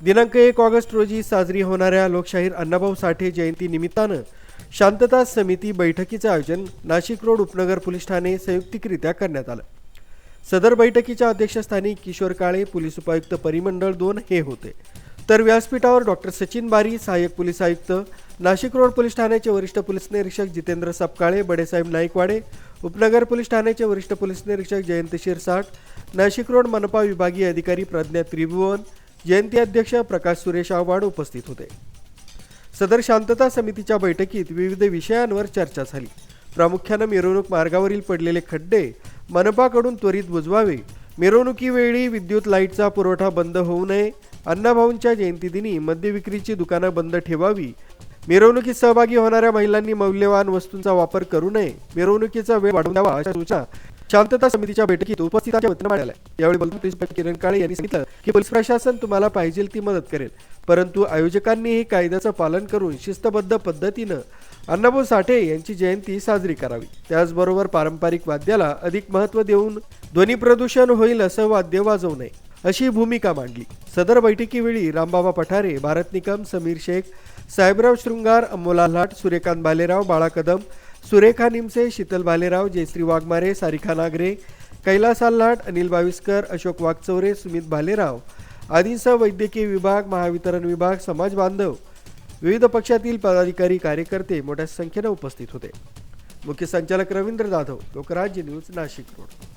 दिनांक एक ऑगस्ट रोजी साजरी होणाऱ्या लोकशाहीर अण्णाभाऊ साठे जयंती निमित्तानं शांतता समिती बैठकीचं आयोजन नाशिक रोड उपनगर पोलीस ठाणे संयुक्तिकरित्या करण्यात आलं. सदर बैठकीच्या अध्यक्षस्थानी किशोर काळे पोलीस उपायुक्त परिमंडळ दोन हे होते. तर व्यासपीठावर डॉक्टर सचिन बारी सहाय्यक पोलीस आयुक्त नाशिक रोड पोलीस ठाण्याचे वरिष्ठ पोलीस निरीक्षक जितेंद्र सपकाळे बडेसाहेब नाईकवाडे उपनगर पोलीस ठाण्याचे वरिष्ठ पोलीस निरीक्षक जयंत शिरसाट नाशिक रोड मनपा विभागीय अधिकारी प्रज्ञा त्रिभुवन जयंती अध्यक्ष प्रकाश सुरेश आव्हाड उपस्थित होते. सदर शांतता समितीच्या बैठकीत विविध विषयांवर चर्चा झाली. प्रामुख्यानं मिरवणूक मार्गावरील पडलेले खड्डे मनपाकडून त्वरित बुजवावे मिरवणुकीवेळी विद्युत लाईटचा पुरवठा बंद होऊ नये अण्णाभाऊंच्या जयंतीदिनी मद्य विक्रीची दुकानं बंद ठेवावी मिरवणुकीत सहभागी होणाऱ्या महिलांनी मौल्यवान वस्तूंचा वापर करू नये मिरवणुकीचा वेळ वाढवून द्यावा अशा सूचना शांतता समितीच्या बैठकीत उपस्थितांच्या वतीनं मांडल्या यावेळी बोलताना इन्स्पेक्टर किरण काळे यांनी सांगितलं की पोलीस प्रशासन तुम्हाला पाहिजे ती मदत करेल. परंतु आयोजकांनीही कायद्याचं पालन करून शिस्तबद्ध पद्धतीनं अण्णाभाऊ साठे यांची जयंती साजरी करावी. त्याचबरोबर पारंपरिक वाद्याला अधिक महत्त्व देऊन ध्वनी प्रदूषण होईल असं वाद्य वाजवू नये अशी भूमिका मांडली. सदर बैठकीवेळी रामबाबा पठारे भारत निकम समीर शेख साहेबराव शृंगार अमोला लाट सूर्यकांत बालेराव बाळा कदम सुरेखा निमसे शीतल भालेराव जयश्री वाघमारे सारिका नागरे कैलास आल्हाट अनिल बाविस्कर अशोक वाघचौरे सुमित भालेराव आदींसह वैद्यकीय विभाग महावितरण विभाग समाज बांधव विविध पक्षातील पदाधिकारी कार्यकर्ते मोठ्या संख्येनं उपस्थित होते. मुख्य संचालक रवींद्र जाधव लोकराज्य न्यूज नाशिक रोड.